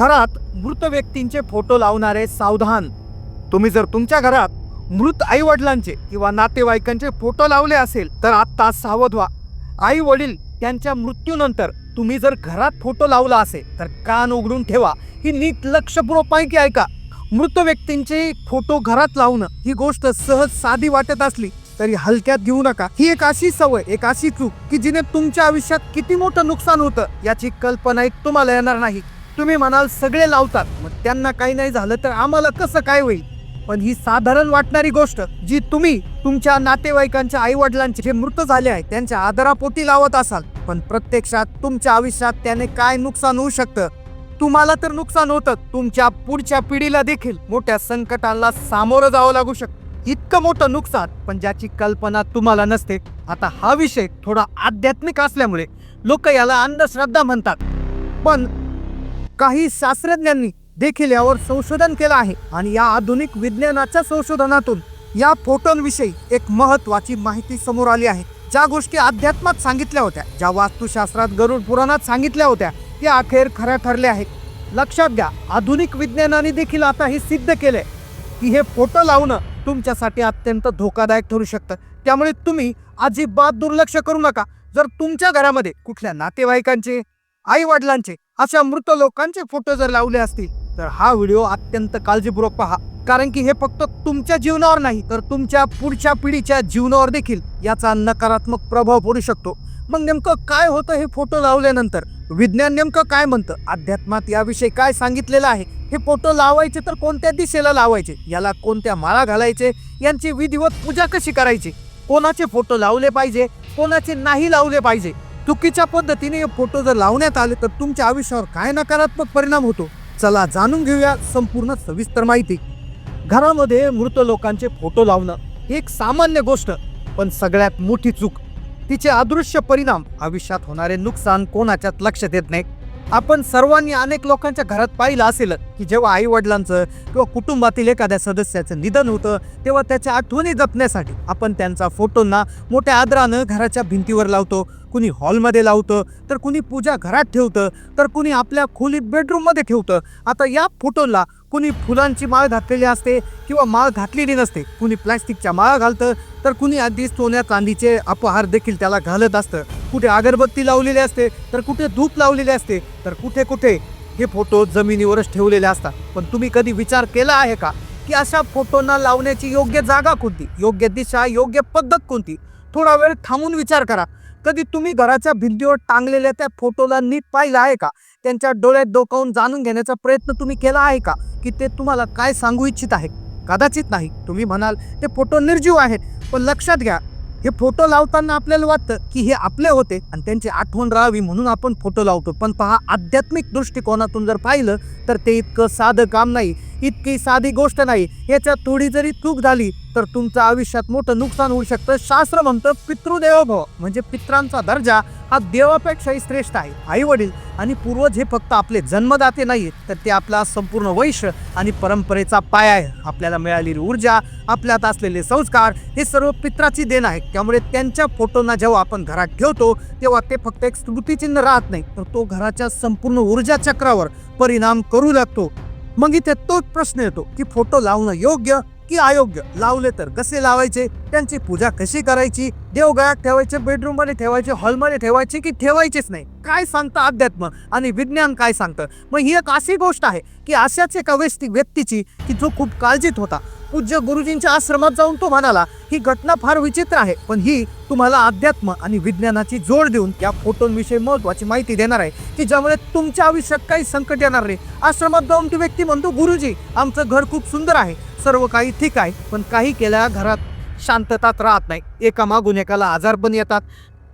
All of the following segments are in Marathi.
घरात मृत व्यक्तींचे फोटो लावणारे सावधान. तुम्ही जर तुमच्या घरात मृत आई वडिलांचे किंवा नातेवाईकांचे फोटो लावले असेल तर आत्ता सावध व्हा. आई वडील त्यांच्या मृत्यूनंतर तुम्ही जर घरात फोटो लावला असेल तर कान उघडून ठेवा. ही नीट लक्षपूर्वक ऐका. मृत व्यक्तींचे फोटो घरात लावणं ही गोष्ट सहज साधी वाटत असली तरी हलक्यात घेऊ नका. ही एक अशी सवय एक अशी चूक की जिने तुमच्या आयुष्यात किती मोठं नुकसान होतं याची कल्पना एक तुम्हाला येणार नाही. तुम्ही म्हणाल सगळे लावतात. मग त्यांना काही नाही झालं तर आम्हाला कसं काय होईल? पण ही साधारण वाटणारी गोष्ट जी तुम्ही तुमच्या नातेवाईकांच्या आई वडिलांचे जे मृत झाले आहे त्यांच्या आदरापोटी लावत असाल. पण प्रत्यक्षात तुमच्या आयुष्यात त्याने काय नुकसान होऊ शकतं? तुम्हाला तर नुकसान होतं. तुमच्या पुढच्या पिढीला देखील मोठ्या संकटाला सामोरं जावं लागू शकतं. इतकं मोठं नुकसान पण ज्याची कल्पना तुम्हाला नसते. आता हा विषय थोडा आध्यात्मिक असल्यामुळे लोक याला अंधश्रद्धा म्हणतात. पण काही शास्त्रज्ञांनी देखील यावर संशोधन केलं आहे. आणि या आधुनिक विज्ञानाच्या संशोधनातून या फोटोंविषयी एक महत्वाची माहिती समोर आली आहे. ज्या गोष्टी अध्यात्मात सांगितल्या होत्या ज्या वास्तुशास्त्रात गरुड पुराणात सांगितल्या होत्या त्या अखेर खऱ्या ठरल्या आहेत. लक्षात घ्या आधुनिक विज्ञानाने देखील आता हे सिद्ध केलंय की हे फोटो लावणं तुमच्यासाठी अत्यंत धोकादायक ठरू शकतं. त्यामुळे तुम्ही अजिबात दुर्लक्ष करू नका. जर तुमच्या घरामध्ये कुठल्या नातेवाईकांचे आई वडिलांचे अशा मृत लोकांचे फोटो जर लावले असतील तर हा व्हिडिओ अत्यंत काळजीपूर्वक पहा. कारण की हे फक्त तुमच्या जीवनावर नाही तर तुमच्या पुढच्या पिढीच्या जीवनावर देखील याचा नकारात्मक प्रभाव पडू शकतो. मग नेमकं काय होतं हे फोटो लावल्यानंतर? विज्ञान नेमकं काय म्हणतं? अध्यात्मात याविषयी काय सांगितलेलं आहे? हे फोटो लावायचे तर कोणत्या दिशेला लावायचे? याला कोणत्या माळा घालायचे? यांची विधिवत पूजा कशी करायची? कोणाचे फोटो लावले पाहिजे? कोणाचे नाही लावले पाहिजे? चुकीच्या पद्धतीने हे फोटो जर लावण्यात आले तर तुमच्या आयुष्यावर काय नकारात्मक परिणाम होतो? चला जाणून घेऊया संपूर्ण सविस्तर माहिती. घरामध्ये मृत लोकांचे फोटो लावणं ही एक सामान्य गोष्ट पण सगळ्यात मोठी चूक. तिचे अदृश्य परिणाम आयुष्यात होणारे नुकसान कोणाच्यात लक्षात येत नाही. आपण सर्वांनी अनेक लोकांच्या घरात पाहिलं असेल की जेव्हा आई वडिलांचं किंवा कुटुंबातील एखाद्या सदस्याचं निधन होतं तेव्हा त्याच्या आठवणी जपण्यासाठी आपण त्यांचा फोटोंना मोठ्या आदरानं घराच्या भिंतीवर लावतो कुणी हॉलमध्ये लावतं तर कुणी पूजा घरात ठेवतं तर कुणी आपल्या खोलीत बेडरूममध्ये ठेवतं. आता या फोटोला कुणी फुलांची माळ घातलेली असते किंवा माळ घातलेली नसते कुणी प्लॅस्टिकच्या माळा घालतं तर कुणी आधी सोन्या चांदीचे अपहार देखील त्याला घालत असतं. कुठे अगरबत्ती लावलेली असते तर कुठे धूप लावलेली असते तर कुठे कुठे हे फोटो जमिनीवरच ठेवलेले असतात. पण तुम्ही कधी विचार केला आहे का की अशा फोटोंना लावण्याची योग्य जागा कोणती? योग्य दिशा योग्य पद्धत कोणती? थोडा वेळ थांबून विचार करा. कधी तुम्ही घराच्या भिंतीवर टांगलेल्या त्या फोटोला नीट पाहिलं आहे का? त्यांच्या डोळ्यात डोकावून जाणून घेण्याचा प्रयत्न तुम्ही केला आहे का? की ते तुम्हाला काय सांगू इच्छित आहे कदाचित नाही. तुम्ही म्हणाल ते फोटो निर्जीव आहेत. पण लक्षात घ्या हे फोटो लावताना आपल्याला वाटतं की हे आपले होते आणि त्यांची आठवण राहावी म्हणून आपण फोटो लावतो. पण पहा आध्यात्मिक दृष्टिकोनातून जर पाहिलं तर ते इतकं साधं काम नाही इतकी साधी गोष्ट नाही. याच्यात थोडी जरी चूक झाली तर तुमचं आयुष्यात मोठं नुकसान होऊ शकतं. शास्त्र म्हणतं पितृदेव भव म्हणजे पित्रांचा दर्जा. हा देवापेक्षाही श्रेष्ठ आहे. आई वडील आणि पूर्वज हे फक्त आपले जन्मदाते नाही तर ते आपला संपूर्ण वैश्य आणि परंपरेचा पाया आहे. आपल्याला मिळालेली ऊर्जा आपल्यात असलेले संस्कार हे सर्व पित्राची देण आहे. त्यामुळे त्यांच्या फोटोंना जेव्हा आपण घरात ठेवतो तेव्हा ते फक्त एक स्मृतिचिन्ह राहत नाही. तर तो घराच्या संपूर्ण ऊर्जा चक्रावर परिणाम करू लागतो. मग इथे तोच प्रश्न येतो की फोटो लावणं योग्य की अयोग्य? लावले तर कसे लावायचे? त्यांची पूजा कशी करायची? देवगळ्यात ठेवायचे बेडरूममध्ये ठेवायचे हॉलमध्ये ठेवायचे की ठेवायचेच नाही? काय सांगतं अध्यात्म आणि विज्ञान काय सांगतं? मग ही एक अशी गोष्ट आहे की अशाच एका व्यक्ती व्यक्तीची की जो खूप काळजीत होता. पूज्य गुरुजींच्या आश्रमात जाऊन तो म्हणाला ही घटना फार विचित्र आहे पण ही तुम्हाला अध्यात्म आणि विज्ञानाची जोड देऊन या फोटोंविषयी महत्वाची माहिती देणार आहे की ज्यामुळे तुमच्या आयुष्यात काही संकट येणार नाही. आश्रमात जाऊन ती व्यक्ती म्हणतो गुरुजी आमचं घर खूप सुंदर आहे सर्व काही ठीक आहे पण काही केल्या घरात शांततात राहत नाही. एका मागून एकाला आजार पण येतात.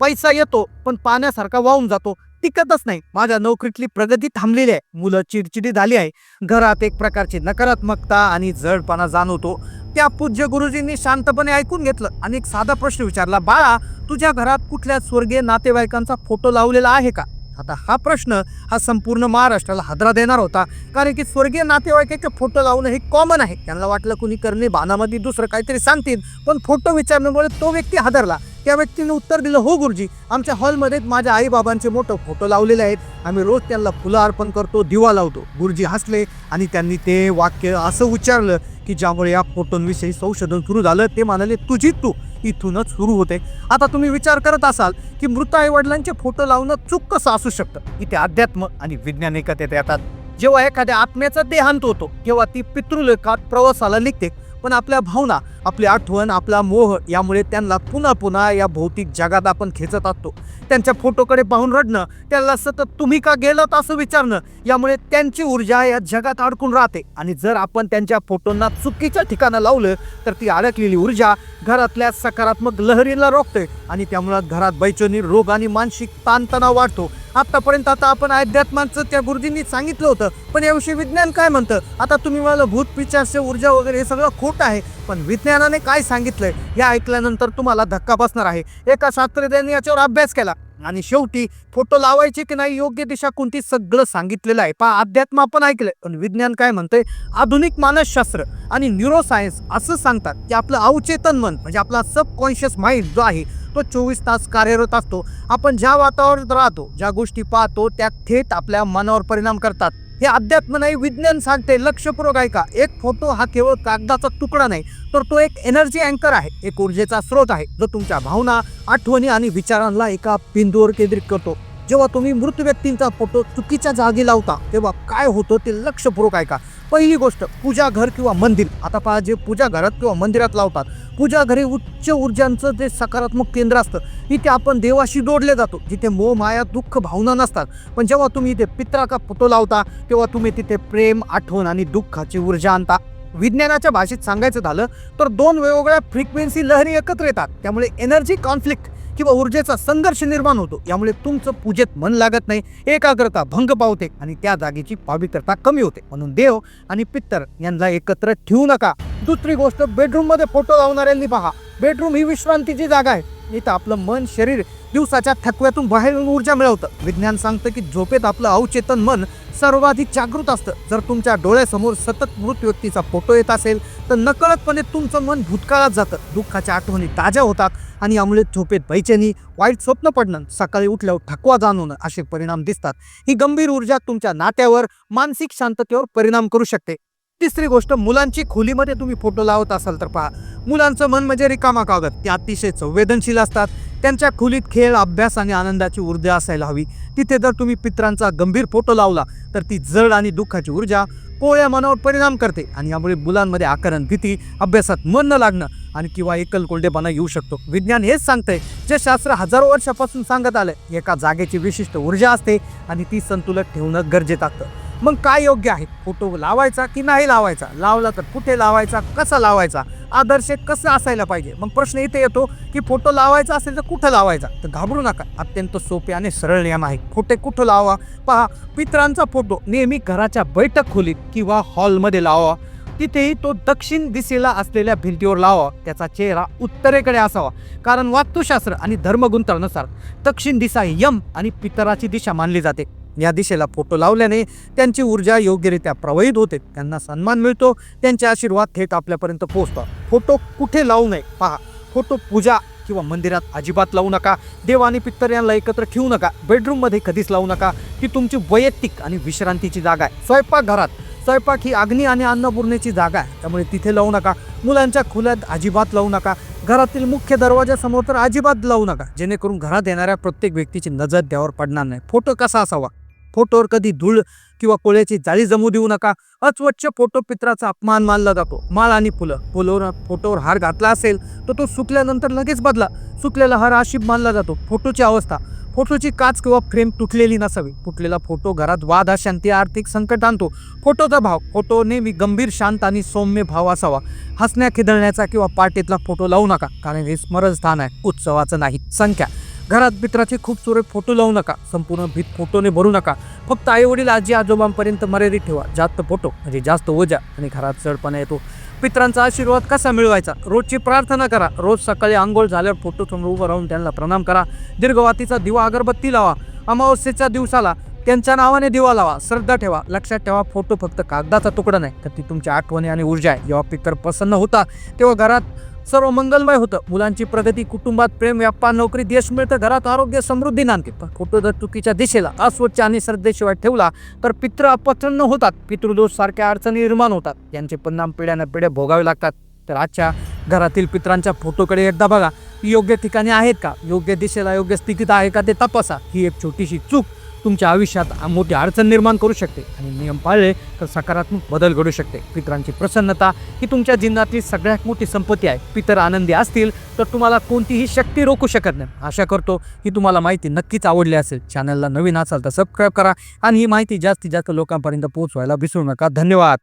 पैसा येतो पण पाण्यासारखा वाहून जातो. टिकतच नाही. माझ्या नोकरीतली प्रगती थांबलेली आहे. मुलं चिडचिडी झाली आहे. घरात एक प्रकारची नकारात्मकता आणि जडपणा जाणवतो. त्या पूज्य गुरुजींनी शांतपणे ऐकून घेतलं आणि एक साधा प्रश्न विचारला बाळा तुझ्या घरात कुठल्या स्वर्गीय नातेवाईकांचा फोटो लावलेला आहे का? आता हा प्रश्न हा संपूर्ण महाराष्ट्राला हादरा देणार होता. कारण की स्वर्गीय नातेवाईकाचे फोटो लावणं हे कॉमन आहे. त्यांना वाटलं कुणी करणे बाणामध्ये दुसरं काहीतरी सांगतील. पण फोटो विचारण्यामुळे तो व्यक्ती हादरला. त्या व्यक्तीने उत्तर दिलं हो गुरुजी आमच्या हॉलमध्येच माझ्या आईबाबांचे मोठं फोटो लावलेले आहेत. आम्ही रोज त्यांना फुलं अर्पण करतो दिवा लावतो. गुरुजी हसले आणि त्यांनी ते वाक्य असं उच्चारलं की ज्यामुळे या फोटोंविषयी संशोधन सुरू झालं. ते म्हणाले तुझी तू इथूनच सुरू होते. आता तुम्ही विचार करत असाल की मृत आईवडिलांचे फोटो लावणं चूक कसं असू शकतं? इथे अध्यात्म आणि विज्ञान एकत्रित येतात. जेव्हा एखाद्या आत्म्याचा देहांत होतो तेव्हा ती पितृलेखात प्रवासाला निघते. पण आपल्या भावना आपली आठवण आपला मोह यामुळे त्यांना पुन्हा पुन्हा या भौतिक जगात आपण खेचत असतो. त्यांच्या फोटोकडे पाहून रडणं त्याला सतत तुम्ही का गेलात असं विचारणं यामुळे त्यांची ऊर्जा या जगात अडकून राहते. आणि जर आपण त्यांच्या फोटोंना चुकीच्या ठिकाणं लावलं तर ती अडकलेली ऊर्जा घरातल्या सकारात्मक लहरीला रोखते. आणि त्यामुळे घरात बैचनी रोग आणि मानसिक ताणतणाव वाढतो. आतापर्यंत आता आपण अध्यात्माचं त्या गुरुजींनी सांगितलं होतं पण याविषयी विज्ञान काय म्हणतं? आता तुम्ही मला भूत पिचारचे ऊर्जा वगैरे हे सगळं खोट आहे पण विज्ञानाने काय सांगितलंय? हे ऐकल्यानंतर तुम्हाला धक्का बसणार आहे. एका शास्त्रज्ञांनी याच्यावर अभ्यास केला. आणि शेवटी फोटो लावायचे की नाही योग्य दिशा कोणती सगळं सांगितलेलं आहे. पहा अध्यात्म आपण ऐकलंय पण विज्ञान काय म्हणतंय? आधुनिक मानसशास्त्र आणि न्यूरोसायन्स असं सांगतात की आपलं अवचेतन मन म्हणजे आपला सबकॉन्शियस माइंड जो आहे तो चोवीस तास कार्यरत असतो. आपण ज्या वातावरणात राहतो ज्या गोष्टी पाहतो त्या थेट आपल्या मनावर परिणाम करतात. हे अध्यात्म नाही विज्ञान सांगते लक्षपूर्वक ऐका. एक फोटो हा केवळ कागदाचा तुकडा नाही तर तो एक एनर्जी अँकर आहे. एक ऊर्जेचा स्रोत आहे जो तुमच्या भावना आठवणी आणि विचारांना एका बिंदूवर केंद्रित करतो. जेव्हा तुम्ही मृत व्यक्तींचा फोटो चुकीच्या जागी लावता तेव्हा काय होतं ते लक्षपूर्वक ऐका. पहिली गोष्ट पूजा घर किंवा मंदिर. आता पहा जे पूजा घरात किंवा मंदिरात लावतात. पूजा घरी उच्च ऊर्जांचं जे सकारात्मक केंद्र असतं इथे आपण देवाशी जोडले जातो. जिथे मोह माया दुःख भावना नसतात. पण जेव्हा तुम्ही इथे पित्राचा फोटो लावता तेव्हा तुम्ही तिथे प्रेम आठवण आणि दुःखाची ऊर्जा आणता. विज्ञानाच्या भाषेत सांगायचं झालं तर दोन वेगवेगळ्या फ्रिक्वेन्सी लहरी एकत्र येतात. त्यामुळे एनर्जी कॉन्फ्लिक्ट किंवा ऊर्जेचा संघर्ष निर्माण होतो. यामुळे तुमचं पूजेत मन लागत नाही एकाग्रता भंग पावते आणि त्या जागेची पावित्रता कमी होते. म्हणून देव आणि पित्तर यांना एकत्र ठेवू नका. दुसरी गोष्ट बेडरूममध्ये फोटो लावणाऱ्यांनी पहा. बेडरूम ही विश्रांतीची जागा आहे. इथं आपलं मन शरीर दिवसाच्या थकव्यातून बाहेर ऊर्जा मिळवतं. विज्ञान सांगतं की झोपेत आपलं अवचेतन मन सर्वाधिक जागृत असतं. जर तुमच्या डोळ्यासमोर सतत मृत व्यक्तीचा फोटो येत असेल तर नकळतपणे तुमचं मन भूतकाळात जातं. दुःखाच्या आठवणी ताज्या होतात आणि यामुळे झोपेत बैचेनी वाईट स्वप्न पडणं सकाळी उठल्यावर थकवा जाणवणं असे परिणाम दिसतात. ही गंभीर ऊर्जा तुमच्या नात्यावर मानसिक शांततेवर परिणाम करू शकते. तिसरी गोष्ट मुलांची खोलीमध्ये तुम्ही फोटो लावत असाल तर पहा. मुलांचं मन म्हणजे रिकामा कागद. ते अतिशय संवेदनशील असतात. त्यांच्या खोलीत खेळ अभ्यास आणि आनंदाची ऊर्जा असायला हवी. तिथे जर तुम्ही पित्रांचा गंभीर फोटो लावला तर ती जड आणि दुःखाची ऊर्जा कोळ्या मनावर परिणाम करते आणि यामुळे मुलांमध्ये आकरण भीती अभ्यासात मन न लागणं आणि किंवा एकल कोल्डेपणा येऊ शकतो. विज्ञान हेच सांगतंय. जे शास्त्र हजारो वर्षापासून सांगत आलंय एका जागेची विशिष्ट ऊर्जा असते आणि ती संतुलन ठेवणं गरजेचं असतं. मग काय योग्य आहे? फोटो लावायचा की नाही लावायचा? लावला तर कुठे लावायचा? कसा लावायचा? आदर्श कसं असायला पाहिजे? मग प्रश्न इथे येतो की फोटो लावायचा असेल तर कुठं लावायचा? तर घाबरू नका. अत्यंत सोपे आणि सरळ नियम आहे. फोटे कुठं लावा? पहा पित्रांचा फोटो नेहमी घराच्या बैठक खोलीत किंवा हॉलमध्ये लावा. तिथेही तो दक्षिण दिशेला असलेल्या भिंतीवर लावा. त्याचा चेहरा उत्तरेकडे असावा. कारण वास्तुशास्त्र आणि धर्मगुंतानुसार दक्षिण दिशा यम आणि पितराची दिशा मानली जाते. या दिशेला फोटो लावल्याने त्यांची ऊर्जा योग्यरित्या प्रवाहित होते. त्यांना सन्मान मिळतो. त्यांचे आशीर्वाद थेट आपल्यापर्यंत पोहोचतात. फोटो कुठे लावू नये? पहा. फोटो पूजा किंवा मंदिरात अजिबात लावू नका. देव आणि पित्तर यांना एकत्र ठेवू नका. बेडरूममध्ये कधीच लावू नका. ती तुमची वैयक्तिक आणि विश्रांतीची जागा आहे. स्वयंपाकघरात स्वयंपाक ही अग्नी आणि अन्नपूर्णेची जागा आहे. त्यामुळे तिथे लावू नका. मुलांच्या खोल्यात अजिबात लावू नका. घरातील मुख्य दरवाजासमोर तर अजिबात लावू नका. जेणेकरून घरात येणाऱ्या प्रत्येक व्यक्तीची नजर द्यावर पडणार नाही. फोटो कसा असावा? फोटोवर कधी धूळ किंवा कोळ्याची जाळी जमू देऊ नका. अस्वच्छ फोटो पित्राचा अपमान मानला जातो. माळ आणि फुलं. फुलवर फोटोवर हार घातला असेल तर तो सुकल्यानंतर लगेच बदला. सुकलेला हार आशिप मानला जातो. फोटोची अवस्था. फोटोची काच किंवा फ्रेम तुटलेली नसावी. तुटलेला फोटो घरात वाद अशांती आर्थिक संकट आणतो. फोटोचा भाव. फोटो नेहमी गंभीर शांत आणि सौम्य भाव असावा. हसण्या खिदळण्याचा किंवा पार्टीतला फोटो लावू नका. कारण हे स्मरणस्थान आहे. उत्सवाचं नाही. संख्या. घरात मित्राचे खूप सुरे फोटो लावू नका संपूर्ण भीत फोटोने भरू नका. फक्त आई वडील आजी आजोबांपर्यंत मर्यादित ठेवा. जास्त फोटो म्हणजे जास्त ओजा आणि घरात चढपणा येतो. पित्रांचा आशीर्वाद कसा मिळवायचा? रोजची प्रार्थना करा. रोज सकाळी आंघोळ झाल्यावर फोटो समोर उभं राहून त्यांना प्रणाम करा. दीर्घवातीचा दिवा अगरबत्ती लावा. अमावस्येच्या दिवसाला त्यांच्या नावाने दिवा लावा. श्रद्धा ठेवा. लक्षात ठेवा फोटो फक्त कागदाचा तुकडा नाही तर ती तुमच्या आठवणी आणि ऊर्जा आहे. जेव्हा पितर प्रसन्न होता तेव्हा घरात सर्व मंगलमय होतं. मुलांची प्रगती कुटुंबात प्रेम व्यापार नोकरी देश मिळतं घरात आरोग्य समृद्धी नांदते पण फोटो जर चुकीच्या दिशेला अस्वच्छ आणि श्रद्धेशिवाय ठेवला तर पित्र अपचन्न होतात. पितृदोष सारख्या अडचणी निर्माण होतात. यांचे परिणाम पिढ्यानं पिढ्या भोगावे लागतात. तर आजच्या घरातील पित्रांच्या फोटोकडे एकदा बघा. योग्य ठिकाणी आहेत का? योग्य दिशेला योग्य स्थितीत आहे का ते तपासा. ही एक छोटीशी चूक. तुमच्या आयुष्यात मोठी अडचण निर्माण करू शकते आणि नियम पाळले तर सकारात्मक बदल घडू शकते. पितरांची प्रसन्नता ही तुमच्या जीवनातली सगळ्यात मोठी संपत्ती आहे. पितर आनंदी असतील तर तुम्हाला कोणतीही शक्ती रोखू शकत नाही. आशा करतो ही तुम्हाला माहिती नक्कीच आवडली असेल. चॅनलला नवीन असाल तर सबस्क्राईब करा आणि ही माहिती जास्तीत जास्त लोकांपर्यंत पोहोचवायला विसरू नका. धन्यवाद.